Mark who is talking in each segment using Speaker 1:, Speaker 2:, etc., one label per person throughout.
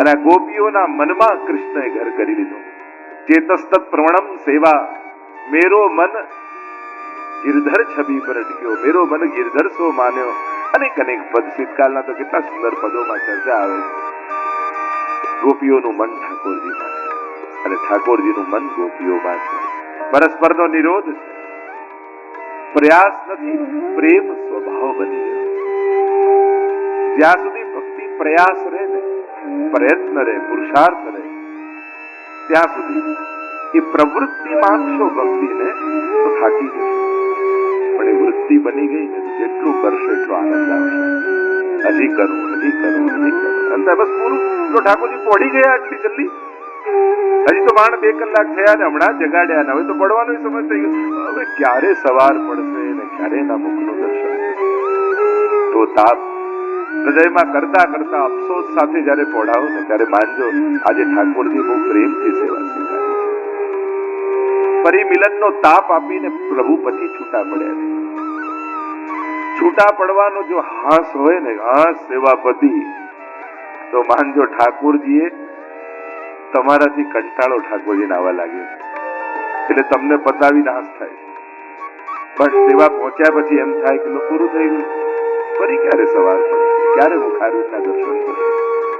Speaker 1: અને આ ગોપીઓના મનમાં કૃષ્ણએ ઘર કરી લીધું. ચેતસ્તત પ્રવણમ સેવા. મેરો મન ગિરધર છબી પર અટક્યો. મેરો મન ગિરધર સો માન્યો. અનેક અનેક પદ શીતકાલના તો કેટલા સુંદર પદોમાં ચર્ચા આવે છે. ગોપીઓનું મન ઠાકોરજીમાં છે. અને ઠાકોરજીનું મન ગોપીઓમાં છે. પરસ્પરનો નિરોધ છે. પ્રયાસ નથી, પ્રેમ સ્વભાવ બની ગયો. જ્યાં સુધી ભક્તિ પ્રયાસ રહે ને પ્રયત્ન રહે પુરુષાર્થ રહે ત્યાં સુધી એ પ્રવૃત્તિ માનશો ભક્તિને તો થાકી જશો. પણ એ વૃત્તિ બની ગઈ ને જેટલું કરશો એટલો આનંદ આવશે. હજી કરું હજી કરું હજી કરું. અંતે બસ પૂરું. તો ઠાકોરજી પહોંચી ગયા આટલી જલ્દી? હજી તો માણ બે કલાક થયા ને હમણાં જગાડ્યા ને હવે તો પડવાનું સમય થઈ ગયો. હવે ક્યારે સવાર પડશે ને ક્યારે ના મુખનું દર્શન તો તાપ હૃદયમાં કરતા કરતા અફસોસ સાથે જ્યારે પોઢાવો ને ત્યારે માનજો આજે ઠાકોરજી બહુ પ્રેમથી સેવા સ્વીકારી પરિમિલનનો તાપ આપીને પ્રભુ પછી છૂટા પડ્યા છૂટા પડવાનો જો હાસ હોય ને હાસ સેવાપતિ તો માનજો ઠાકોરજીએ તમારાથી કંટાળો ઠાકોરજીને આવવા લાગ્યો એટલે તમને પતાવી નાશ થાય પણ સેવા પહોંચ્યા પછી એમ થાય કે પૂરું થઈ ગયું. ફરી ક્યારે સવાર પડશે ક્યારે મુખારૂપના દર્શન. થશે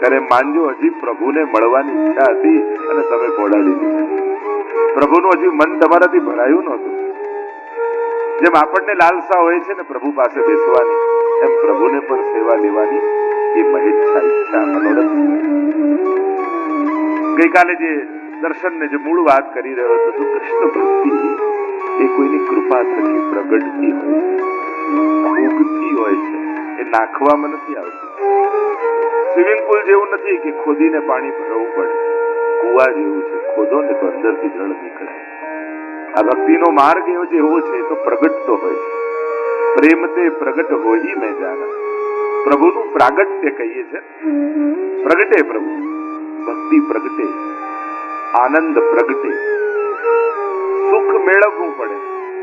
Speaker 1: ત્યારે માનજો હજી પ્રભુને મળવાની ઈચ્છા હતી અને તમે પોડાડી દીધી પ્રભુનું હજી મન તમારાથી ભરાયું નહોતું. જેમ આપણને લાલસા હોય છે ને પ્રભુ પાસે બેસવાની, એમ પ્રભુને પણ સેવા લેવાની એ મહેચ્છા ઈચ્છા મનોરથ ગઈકાલે જે દર્શનને જે મૂળ વાત કરી રહ્યો હતો, તો કૃષ્ણ ભક્તિ એ કોઈની કૃપા થકી પ્રગટતી હોય છે. ઉગતી હોય છે. એ નાખવામાં નથી આવતી. સ્વિમિંગ પુલ જેવું નથી કે ખોદીને પાણી ભરવું પડે. કુવા જેવું છે. ખોદો ને તો અંદરથી જળ નીકળે. આ ભક્તિનો માર્ગ એવો જેવો છે તો પ્રગટતો હોય છે. પ્રેમ તે પ્રગટ હોઈ મેં જાના પ્રભુનું પ્રાગટ્ય કહીએ છે. પ્રગટે પ્રભુ. ભક્તિ પ્રગટે. આનંદ પ્રગટે. સુખ મેળવવું પડે.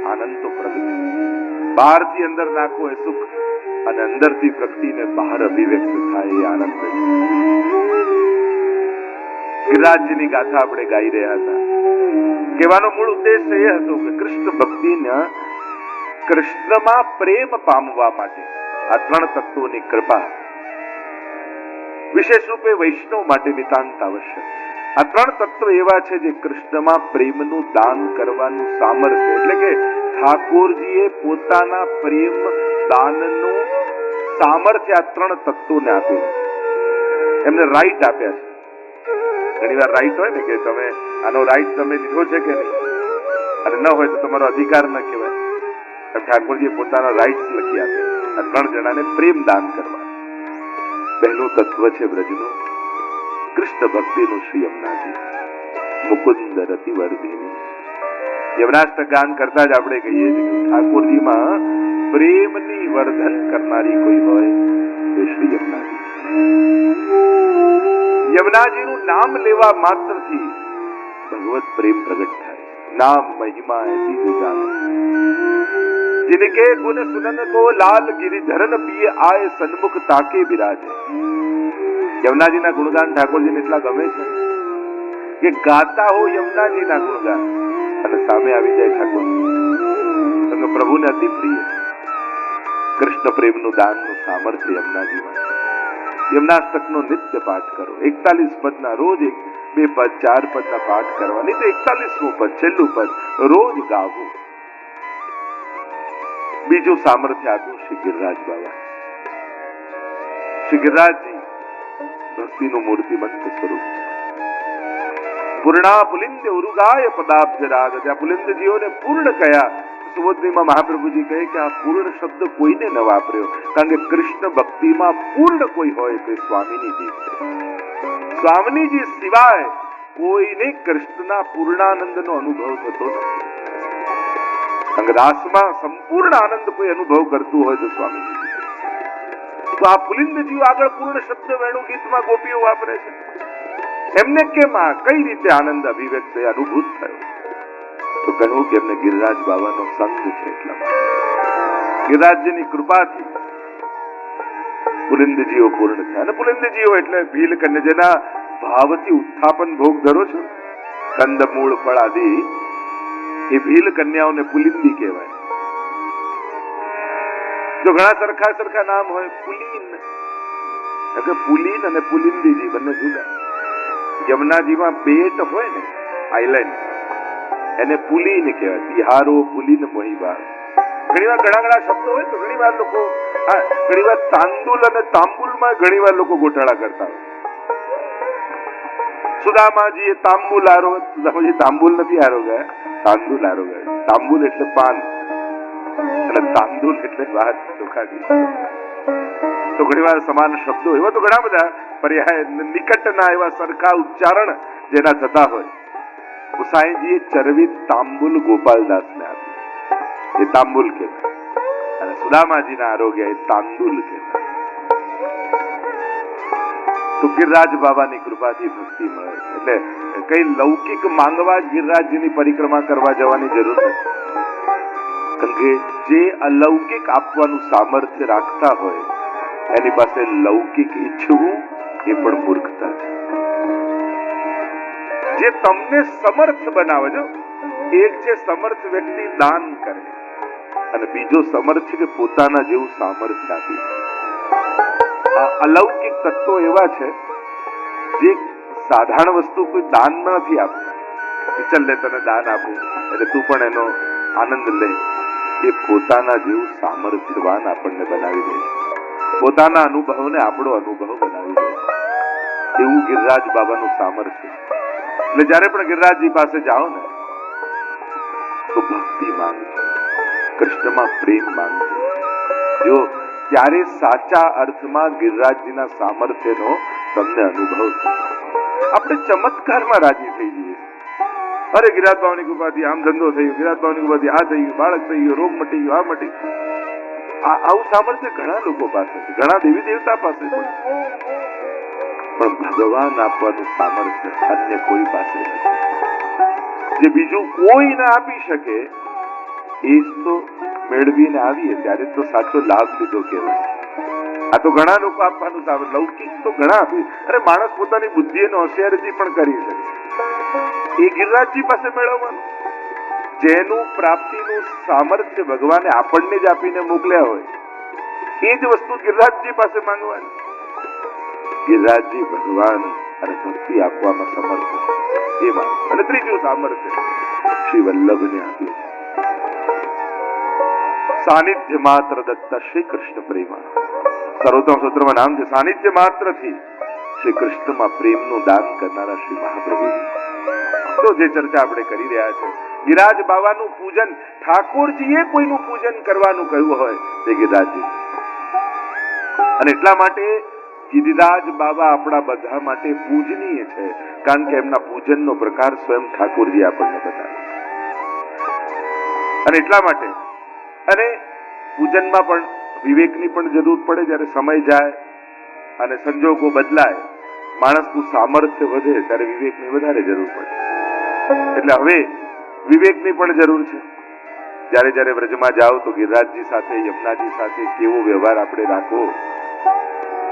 Speaker 1: આનંદ તો પ્રગટે. બહારથી અંદર નાખવો એ સુખ. અને અંદરથી પ્રકૃતિને બહાર અભિવ્યક્ત થાય એ આનંદ છે. ગિરિરાજજીની ગાથા આપણે ગાઈ રહ્યા હતા. કહેવાનો મૂળ ઉદ્દેશ એ હતો કે કૃષ્ણ ભક્તિને કૃષ્ણમાં પ્રેમ પામવા માટે આ ત્રણ તત્વોની કૃપા વિશેષ રૂપે વૈષ્ણવ માટે નિતાંત આવશ્યક આ ત્રણ તત્વ એવા છે જે કૃષ્ણમાં પ્રેમનું દાન કરવાનું સામર્થ્ય. એટલે કે ઠાકોરજીએ પોતાના પ્રેમ દાનનું સામર્થ્ય આ ત્રણ તત્વોને આપ્યું. એમને રાઈટ આપ્યા છે. ઘણી વાર રાઈટ હોય ને કે તમે આનો રાઈટ તમે લીધો છે કે નહીં? અને ન હોય તો તમારો અધિકાર ન કહેવાય. ઠાકોરજીએ પોતાના રાઈટ્સ લખી આપ્યા. આ ત્રણ જણાને પ્રેમ દાન કરવા પહેલું તત્વ છે વ્રજનું. કૃષ્ણ ભક્તિનું શ્રી યમુનાજી મુકુંદ રતિ વર્ધિની યમનાષ્ટક ગાન કરતા જ આપણે કહીએ છીએ કે ઠાકોરજીમાં પ્રેમની વર્ધન કરનારી કોઈ હોય તો શ્રી યમુનાજી યમુનાજીનું નામ લેવા માત્રથી ભગવત પ્રેમ પ્રગટ થાય નામ મહિમા એસી જો જાને जिनके गुण सुनन को लाल गिरिधरन पिए आए સન્મુખ તાકે બિરાજે યમુનાજીના ગુણગાન ઠાકોરજીને એટલા ગમે છે કે ગાતા હો યમુનાજીના ગુણગાન. અને સામે આવી જાય ઠાકોર. તમે પ્રભુને અતિ પ્રિય. કૃષ્ણ પ્રેમનું દાનનું સામર્થ્ય યમુનાજીમાં યમનાષ્ટકનો નિત્ય પાઠ કરો. એકતાલીસ પદના રોજ એક, બે પદ, ચાર પદના પાઠ કરવા નહીં તો એકતાલીસમું પદ, છેલ્લું પદ રોજ ગાવું. બીજું સામર્થ્ય આપ્યું શ્રી ગિરિરાજ બાબા શ્રી ગિરિરાજજી ભક્તિનું મૂર્તિમંત સ્વરૂપ પૂર્ણા પુલિંદ ઉરુગાય પદાબ્જ રાગ જ્યાં પુલિંદજીઓને પૂર્ણ કયા સુબોધનીમાં મહાપ્રભુજી કહે કે આ પૂર્ણ શબ્દ કોઈને ન વાપર્યો કારણ કે કૃષ્ણ ભક્તિમાં પૂર્ણ કોઈ હોય તે સ્વામિનીજી છે સ્વામિનીજી સિવાય કોઈને કૃષ્ણના પૂર્ણાનંદનો અનુભવ થતો નથી રાસમાં સંપૂર્ણ આનંદ કોઈ અનુભવ કરતું હોય તો સ્વામીજી તો આ પુલિંદજીઓ આગળ પૂર્ણ શબ્દ વેણુ ગીતમાં ગોપીઓ વાપરે છે. એમને કેમ આ કઈ રીતે આનંદ અભિવ્યક્ત થયો, અનુભૂત થયો. તો કહ્યું કે એમને ગિરિરાજ બાબાનો સંગ છે એટલા ગિરિરાજજીની કૃપાથી પુલિંદજીઓ પૂર્ણ થયા. અને પુલિંદજીઓ એટલે ભીલ કન્યા જેના ભાવથી ઉત્થાપન ભોગ ધરો છો. કંદમૂળ ફળ આદિ એ ભીલ કન્યાઓને પુલિંદી કહેવાય. જો ઘણા સરખા સરખા નામ હોય, પુલીન. એટલે પુલીન અને પુલિંદીજી બંને જુદા. યમુનાજીમાં બેટ હોય ને આઈલેન્ડ એને પુલીન કહેવાય. બિહારો પુલીન મોહીબા ઘણી વાર ઘણા ઘણા શબ્દો હોય તો ઘણી વાર લોકો ઘણી વાર તાંદુલ અને તાંબુલમાં ઘણી વાર લોકો ગોટાળા કરતા હોય. સુદામાજી એ તાંબુલ આરો તાંબુલ નથી આરો ગયા. તાંદુલ આરો ગયા. તાંબુલ એટલે પાન. અને તાંદુલ એટલે ભાત ચોખાડી તો ઘણી વાર સમાન શબ્દો એવા તો ઘણા બધા પર્યાય નિકટના એવા સરખા ઉચ્ચારણ જેના થતા હોય. ગુસાઈજીએ ચરવી તાંબુલ ગોપાલદાસને આપી એ તાંબુલ કહેવાય. અને સુદામાજીના આરોગ્ય એ તાંદુલ કહેવાય. તો ગિરરાજ બાબાની કૃપાથી ભક્તિ મળે. એટલે કઈ લૌકિક માંગવા ગિરરાજની પરિક્રમા કરવા જવાની જરૂર નથી. કે જે અલૌકિક આપવાનું સામર્થ્ય રાખતા હોય, એની પાસે લૌકિક ઈચ્છવું એ પણ મૂર્ખતા છે. જે તમને સમર્થ બનાવે જો એક છે સમર્થ વ્યક્તિ દાન કરે, અને બીજો સમર્થ કે પોતાના જેવું સામર્થ્ય આપી. અલૌકિક તત્વો એવા છે, જે સાધારણ વસ્તુ કોઈ દાન નથી આપતા. ચલ લે તને દાન આપું, એટલે તું પણ એનો આનંદ લે. એ પોતાના જેવું સામર્થ્યવાન આપણને બનાવી દે. પોતાના અનુભવને આપણો અનુભવ બનાવી દે. એવું ગિરિરાજ બાબાનું સામર્થ્ય એટલે જ્યારે પણ ગિરિરાજજી પાસે જાઓ ને, તો ભક્તિ માંગજો કૃષ્ણમાં પ્રેમ માંગજો જો ત્યારે સાચા અર્થમાં ગિરિરાજજીના સામર્થ્યનો તમને અનુભવ આપણે ચમત્કારમાં રાજી થઈ જઈએ છીએ. અરે ગિરાત બાવાની કૃપાથી આમ ધંધો થયો ગિરાત બાવાની કૃપાથી આ થઈ ગયું, બાળક થઈ ગયું, રોગ મટી ગયો, આ મટી ગયું. આવું સામર્થ્ય ઘણા લોકો પાસે છે ઘણા દેવી દેવતા પાસે પણ. પણ ભગવાન આપવાનું સામર્થ્ય અન્ય કોઈ પાસે નથી. જે બીજું કોઈ ના આપી શકે, એ જ તો મેળવીને આવીએ, ત્યારે તો સાચો લાભ લીધો કહેવાય. આ તો ઘણા લોકો આપવાનું સામે લૌકિક તો ઘણા આપી. અરે માણસ પોતાની બુદ્ધિ અને હોશિયારીથી પણ કરી શકે. એ ગિરિરાજજી પાસે મેળવવાનું જેનું પ્રાપ્તિનું સામર્થ્ય ભગવાને આપણને જ આપીને મોકલ્યા હોય, એ જ વસ્તુ ગિરિરાજજી પાસે માંગવાની. ગિરિરાજજી ભગવાન અને ભક્તિ આપવામાં સમર્થ છે. એ માંગ અને ત્રીજું સામર્થ્ય શ્રી વલ્લભને આપ્યું. સાનિધ્ય માત્ર દત્તા શ્રી કૃષ્ણ પ્રેમા. સર્વોત્તમ સૂત્રમાં નામ છે સાનિધ્ય માત્રથી શ્રી કૃષ્ણમાં પ્રેમનું દાન કરનારા શ્રી મહાપ્રભુ. તો જે ચર્ચા આપણે કરી રહ્યા છે. ગિરાજ બાવાનું પૂજન, ઠાકોરજીએ કોઈનું પૂજન કરવાનું કહ્યું હોય તે ગિરિરાજજી અને એટલા માટે ગિરિરાજ બાબા આપણા બધા માટે પૂજનીય છે, કારણ કે એમના પૂજનનો પ્રકાર સ્વયં ઠાકોરજી આપણને બતાવે અને એટલા માટે, અને પૂજનમાં પણ વિવેકની પણ જરૂર પડે, જ્યારે સમય જાય અને સંજોગો બદલાય, માણસનું સામર્થ્ય વધે, ત્યારે વિવેકની વધારે જરૂર પડે. એટલે હવે વિવેકની પણ જરૂર છે. જ્યારે જ્યારે વ્રજમાં જાઓ તો ગિરિરાજજી સાથે, યમુનાજી સાથે કેવો વ્યવહાર આપણે રાખવો?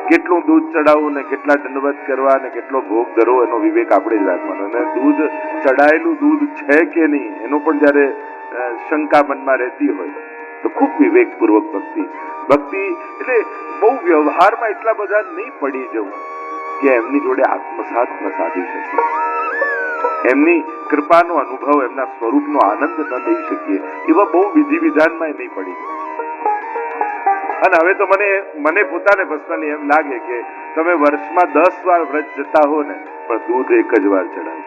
Speaker 1: કેટલું દૂધ ચડાવવું ને કેટલા દંડવત કરવા ને કેટલો ભોગ ધરવો એનો વિવેક આપણે જ રાખવાનો. અને દૂધ ચડાયેલું દૂધ છે કે નહીં, એનો પણ જ્યારે શંકા મનમાં રહેતી હોય, તો ખૂબ વિવેકપૂર્વક ભક્તિ. ભક્તિ એટલે બહુ વ્યવહારમાં એટલા બધા નહીં પડી જવું કે એમની જોડે આત્મસાત સાધી શકીએ. એમની કૃપાનો અનુભવ, એમના સ્વરૂપનો આનંદ ન લઈ શકીએ. એવા બહુ વિધિ વિધાનમાં નહીં પડી. અને હવે તો મને મને પોતાને પર્સનલી એમ લાગે કે તમે વર્ષમાં દસ વાર વ્રત જતા હો ને, પણ દૂધ એક જ વાર ચડાવો.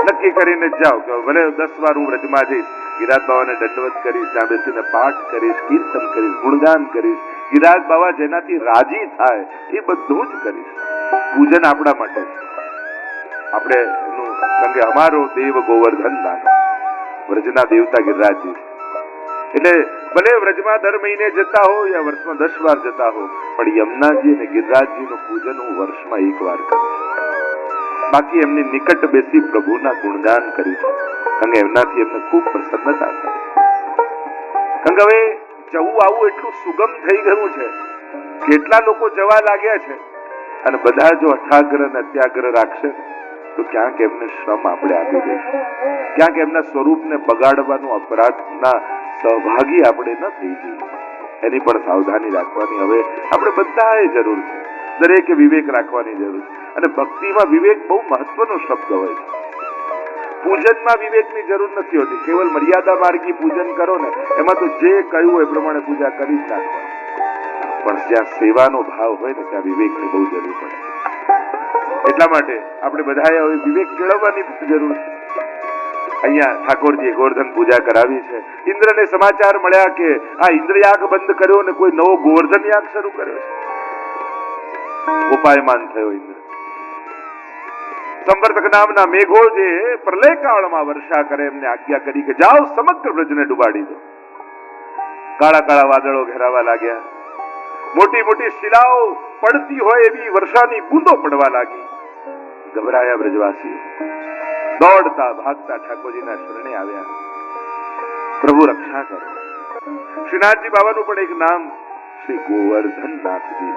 Speaker 1: નક્કી કરીને જાઓ કે ભલે દસ વાર હું વ્રજમાં જઈશ ગિરાજ બાવાને દંડવત કરીશ ત્યાં બેસીને પાઠ કરીશ, કીર્તન કરીશ, ગુણગાન કરીશ ગિરાજ બાવા જેનાથી રાજી થાય એ બધું જ કરીશ. પૂજન આપણા માટે છે. આપણે એનું કારણ કે અમારો દેવ ગોવર્ધન નાનો વ્રજના દેવતા ગિરિરાજજી. એટલે ભલે વ્રજમાં દર મહિને જતા હો યા વર્ષમાં દસ વાર જતા હો પણ યમુનાજી અને ગિરિરાજજીનું પૂજન હું વર્ષમાં એક વાર કરું બાકી એમની નિકટ બેસી પ્રભુના ગુણગાન કરી કે એમનાથી એમને ખૂબ પ્રસન્નતા થાય કારણ હવે જવું આવું એટલું સુગમ થઈ ગયું છે કેટલા લોકો જવા લાગ્યા છે અને બધા જો અઠાગ્રહ અને અત્યાગ્રહ રાખશે ને, તો ક્યાંક એમને શ્રમ આપણે આપી દઈશું. ક્યાંક એમના સ્વરૂપને બગાડવાનું અપરાધના સહભાગી આપણે ન થઈ જઈએ. એની પણ સાવધાની રાખવાની હવે આપણે બધાએ જરૂર છે. દરેકે વિવેક રાખવાની જરૂર છે. અને ભક્તિમાં વિવેક બહુ મહત્વનો શબ્દ હોય છે. પૂજનમાં વિવેકની જરૂર નથી હોતી. કેવલ મર્યાદા માર્ગી પૂજન કરો ને, એમાં તો જે કહ્યું હોય એ પ્રમાણે પૂજા કરી જ નાખવાની. પણ જ્યાં સેવાનો ભાવ હોય ને, ત્યાં વિવેકની બહુ જરૂર પડે. એટલા માટે આપણે બધાએ હવે વિવેક કેળવવાની જરૂર છે. અહીંયા ઠાકોરજીએ ગોવર્ધન પૂજા કરાવી છે. ઇન્દ્રને સમાચાર મળ્યા કે આ ઇન્દ્રયાગ બંધ કર્યો ને કોઈ નવો ગોવર્ધન યાગ શરૂ કર્યો છે. ઉપાયમાન થયો ઇન્દ્ર. સંવર્તક નામના મેઘો જે પ્રલય કાળમાં વર્ષા કરે એમને આજ્ઞા કરી કે જાઓ સમગ્ર વ્રજને ડુબાડી દો. કાળા કાળા વાદળો ઘેરાવા લાગ્યા. મોટી મોટી શિલાઓ પડતી હોય એવી વર્ષાની બૂંદો પડવા લાગી. ગભરાયા બ્રજવાસીઓ. દોડતા, ભાગતા ઠાકોરજીના શરણે આવ્યા. પ્રભુ રક્ષા કરો. શ્રીનાથજી બાબાનું પણ એક નામ શ્રી ગોવર્ધન નાથજી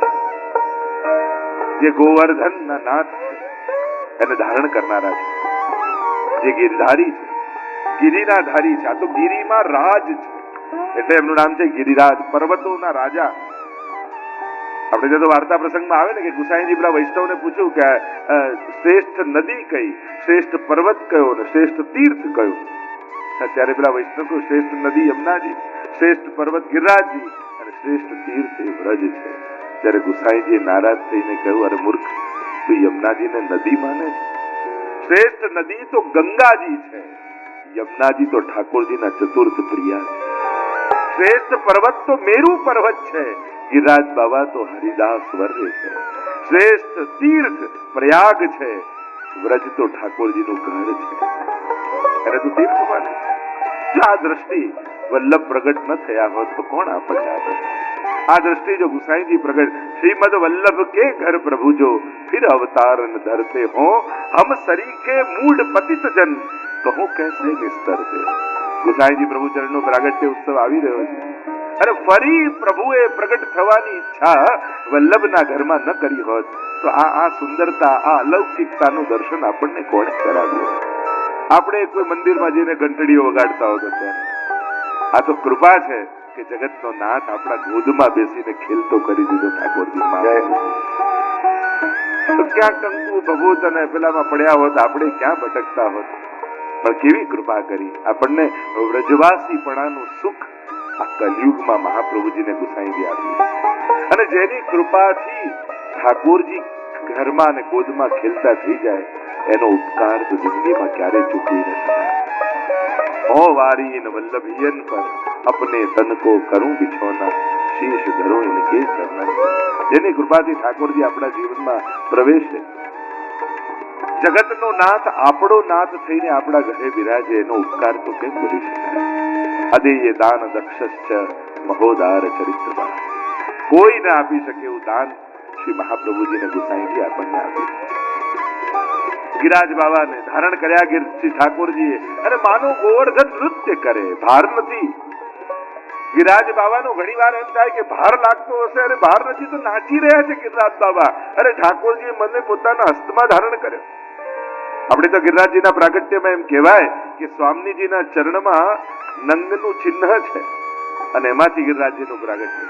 Speaker 1: જે ગોવર્ધનના નાથ છે, એને ધારણ કરનારા છે. જે ગિરધારી છે, ગિરિના ધારી છે. આ તો ગિરિમાં રાજ છે. એટલે એમનું નામ છે ગિરિરાજ. પર્વતોના રાજા. આપણે જે વાર્તા પ્રસંગમાં આવે ને કે ગુસાઈજી પેલા વૈષ્ણવને પૂછ્યું કે શ્રેષ્ઠ નદી કઈ? શ્રેષ્ઠ પર્વત કયો ને શ્રેષ્ઠ તીર્થ કયું? ત્યારે પેલા વૈષ્ણવ શ્રેષ્ઠ નદી યમુનાજી, શ્રેષ્ઠ પર્વત ગિરરાજજી અને શ્રેષ્ઠ તીર્થ એ વ્રજ છે. ત્યારે ગુસાઈજી નારાજ થઈને કહ્યું, અરે મૂર્ખ, તું યમુનાજીને નદી માને શ્રેષ્ઠ નદી તો ગંગાજી છે. યમુનાજી તો ઠાકોરજીના ચતુર્થ પ્રિયા છે. શ્રેષ્ઠ પર્વત તો મેરુ પર્વત છે. ગિરિરાજ બાબા તો હરિદાસ વર્ગે છે. શ્રેષ્ઠ તીર્થ પ્રયાગ છે. વ્રજ તો ઠાકોરજીનું ઘર છે. એને તું તીર્થ માને આ દ્રષ્ટિ વલ્લભ પ્રગટ ન થયા હોત તો કોણ આપણને આવે આ દ્રષ્ટિ જો ગુસાઈજી પ્રગટ, શ્રીમદ વલ્લભ કે ઘર પ્રભુ જો? ફિર અવતારન ધરતે હો, હમ સરીકે મૂળ પતિત જન? કહું કેસે નિસ્તરતે ગુસાઈજી પ્રભુ ચરણનો પ્રાગટ્ય ઉત્સવ આવી રહ્યો છે. અને ફરી પ્રભુએ પ્રગટ થવાની ઈચ્છા વલ્લભના ઘરમાં ન કરી હોત, તો આ આ સુંદરતા, આ અલૌકિકતાનું દર્શન આપણને કોણે કરાવ્યું? આપણે કોઈ મંદિરમાં જઈને ઘંટડીઓ વગાડતા હોત અત્યારે. આ તો કૃપા છે કે જગતનો નાથ આપણા ગોદમાં બેસીને ખેલતો કરી દીધો ઠાકોરજી ક્યાં કંકુ ભભૂત અને પેલામાં પડ્યા હોત, આપણે ક્યાં ભટકતા હોત? પણ કેવી કૃપા કરી. આપણને વ્રજવાસીપણાનું સુખ આ કલયુગમાં મહાપ્રભુજીને ગુસાઈ ગયા છે અને જેની કૃપાથી ઠાકોરજી ઘરમાં અને ગોદમાં ખેલતા થઈ જાય, એનો ઉપકાર તો જિંદગીમાં ક્યારે ચૂકવી ન શકાય. ઓ વારીન વલ્લભિયન પર અપને તન કો કરું બિછોના, શીશ ધરો એને કે કરના જેની કૃપાથી ઠાકોરજી આપણા જીવનમાં પ્રવેશે જગતનો નાથ, આપણો નાથ થઈને આપણા ઘરે બિરાજે, એનો ઉપકાર તો કેમ ભૂલી શકાય? અદેય દાન દક્ષશ્ચ મહોદાર ચરિત્રમાં કોઈને આપી શકે એવું દાન શ્રી મહાપ્રભુજીને ગુસાઈજી આપણને આપ્યું ગિરાજ બાબાને ધારણ કર્યા ગીર શ્રી ઠાકોરજીએ. અને માનો ગોવર્ધન નૃત્ય કરે, ભાર નથી. ગિરાજ બાબાનો ઘણી વાર એમ થાય કે ભાર લાગતો હશે અને ભાર નથી તો નાચી રહ્યા છે ગિરિરાજ બાબા અરે ઠાકોરજીએ મને પોતાના હસ્તમાં ધારણ કર્યો. આપણે તો ગિરિરાજજીના પ્રાગટ્યમાં એમ કહેવાય કે સ્વામીજીના ચરણમાં નંગનું ચિહ્ન છે અને એમાંથી ગિરિરાજજીનું પ્રાગટ્ય.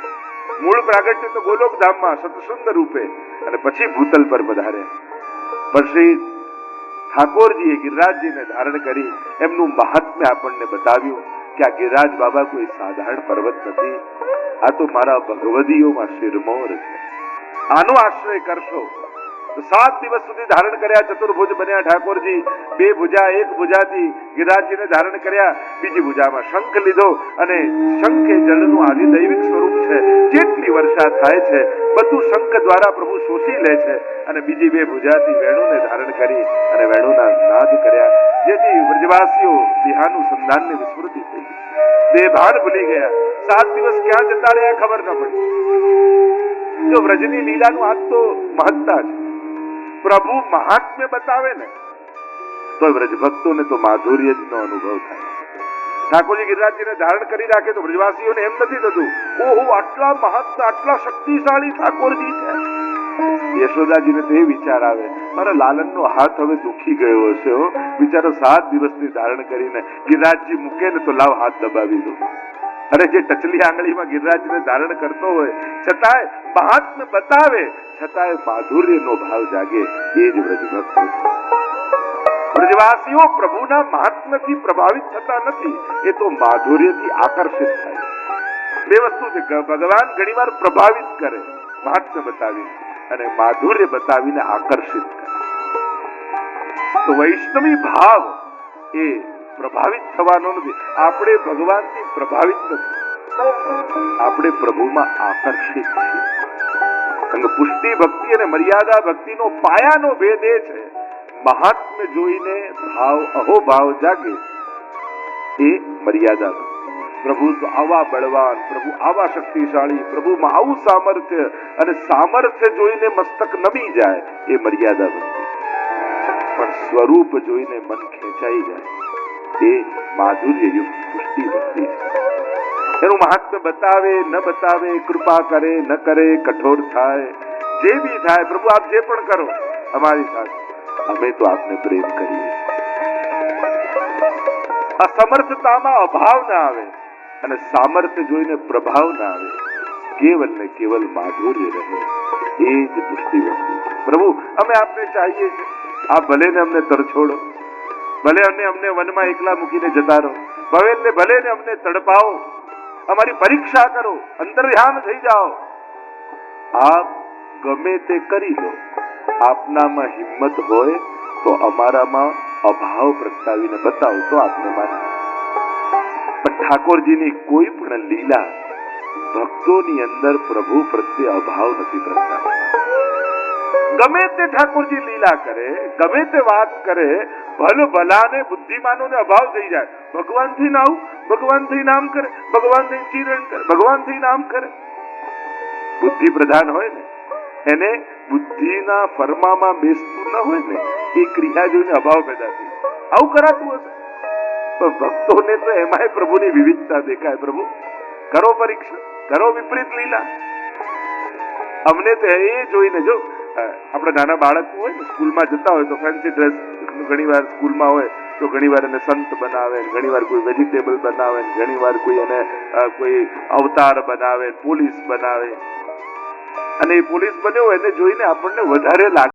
Speaker 1: મૂળ પ્રાગટ્ય તો ગોલોક ધામમાં સતસુંદર રૂપે અને પછી ભૂતલ પર પધાર્યા પણ શ્રી ઠાકોરજીએ ગિરિરાજજીને ધારણ કરી એમનું મહાત્મ્ય આપણને બતાવ્યું કે આ ગિરિરાજ બાબા કોઈ સાધારણ પર્વત નથી. આ તો મારા ભગવદીઓમાં શિરમોર છે. આનો આશ્રય કરશો સાત દિવસ સુધી ધારણ કર્યા ચતુર્ભુજ બન્યા ઠાકોરજી. બે ભુજા, એક ભુજાથી ગિરિરાજજીને ધારણ કર્યા. બીજી ભુજામાં શંખ લીધો અને શંખ એ જળનું આદિદૈવિક સ્વરૂપ છે. જેટલી વર્ષા થાય છે, બધું શંખ દ્વારા પ્રભુ શોષી લે છે. અને બીજી બે ભુજાથી વેણુને ધારણ કરી અને વેણુના નાદ કર્યા. જેથી વ્રજવાસીઓ દેહાનું વિસ્મૃતિ થઈ દેભાન ભૂલી ગયા. સાત દિવસ ક્યાં જતા રહ્યા ખબર ન પડી. જો વ્રજની લીલાનું આજ તો મહત્તા છે. પ્રભુ મહાત્મ્ય બતાવે ને, તો વ્રજભક્તોને તો માધુર્ય જ નો અનુભવ થાય. ઠાકોરજી ગિરિરાજજીને ધારણ કરી રાખે તો વ્રજવાસીઓને એમ નથી થતું, ઓહો, આટલા મહત્વ, આટલા શક્તિશાળી ઠાકોરજી છે. યશોદાજીને તો એ વિચાર આવે, મારા લાલનનો હાથ હવે દુખી ગયો હશે બિચારો સાત દિવસથી ધારણ કરીને ગિરિરાજજી મૂકે ને તો લાવ હાથ દબાવી દો. અરે જે ટચલી આંગળીમાં ગિરિરાજને ધારણ કરતો હોય, છતાંય મહાત્મ બતાવે, છતાંય માધુર્યનો ભાવ જાગે એ જ વ્રજભક્ત. વ્રજવાસીઓ પ્રભુના મહાત્મથી પ્રભાવિત થતા નથી, એ તો માધુર્યથી આકર્ષિત થાય. બે વસ્તુ છે ભગવાન ઘણીવાર પ્રભાવિત કરે, મહાત્મ બતાવી અને માધુર્ય બતાવીને આકર્ષિત કરે. તો વૈષ્ણવી ભાવ એ પ્રભાવિત થવાનો નથી. આપણે ભગવાનથી પ્રભાવિત નથી. આપણે પ્રભુમાં આકર્ષિત છીએ. પુષ્ટિ ભક્તિ અને મર્યાદા ભક્તિનો પાયાનો ભેદ એ છે. મહાત્મ્ય જોઈને ભાવ અહોભાવ જાગે. એ મર્યાદા પ્રભુ તો આવા બળવાન, પ્રભુ આવા શક્તિશાળી, પ્રભુમાં આવું સામર્થ્ય અને સામર્થ્ય જોઈને મસ્તક નમી જાય એ મર્યાદા પણ સ્વરૂપ જોઈને મન ખેંચાઈ જાય. એ માધુર્યયુક્ત પુષ્ટિ ભક્તિ એનું મહાત્મ્ય બતાવે, ન બતાવે, કૃપા કરે, ન કરે, કઠોર થાય. જે બી થાય, પ્રભુ આપ જે પણ કરો, અમારી સાથે અમે તો આપને પ્રેમ કરીએ. અસમર્થતામાં અભાવ ના આવે અને સામર્થ્ય જોઈને પ્રભાવ ના આવે. કેવલ ને કેવલ માધુર્ય રહે, એ જ પુષ્ટિ ભક્તિ પ્રભુ, અમે આપને ચાહીએ છીએ. આપ ભલે ને અમને તરછોડો. ભલે અને અમને વનમાં એકલા મૂકીને જતા રહો. ભવે એટલે ભલે ને અમને તડપાવો. અમારી પરીક્ષા કરો. અંતર્ધ્યાન થઈ જાઓ. આપ ગમે તે કરી લો. આપનામાં હિંમત હોય તો અમારામાં અભાવ પ્રગટાવીને બતાવો તો આપને માની પણ ઠાકોરજીની કોઈ પણ લીલા ભક્તોની અંદર પ્રભુ પ્રત્યે અભાવ નથી પ્રગટાવતા. ગમે તે ઠાકોરજી લીલા કરે, ગમે તે વાત કરે, ભલ ભલાને બુદ્ધિમાનોને અભાવ થઈ જાય. ભગવાનથી નાવ ભગવાનથી નામ કરે ભગવાનથી ચિરણ કરે, ભગવાનથી નામ કરે. બુદ્ધિ પ્રધાન હોય ને, એને બુદ્ધિના ફરમામાં બેસતું ન હોય ને, એ ક્રિયા જોઈને અભાવ પેદા થઈ આવું કરાતું હશે. પણ ભક્તોને તો એમાંય પ્રભુની વિવિધતા દેખાય પ્રભુ. કરો પરીક્ષા, કરો વિપરીત લીલા. અમને તો એ જોઈને જો આપણે નાના બાળકો હોય ને, સ્કૂલમાં જતા હોય તો ફેન્સી ડ્રેસ ઘણી વાર સ્કૂલમાં હોય તો ઘણી વાર એને સંત બનાવે ઘણી વાર કોઈ વેજીટેબલ બનાવે ઘણી વાર કોઈ એને કોઈ અવતાર બનાવે, પોલીસ બનાવે. અને એ પોલીસ બન્યો એને જોઈને આપણને વધારે લાગે.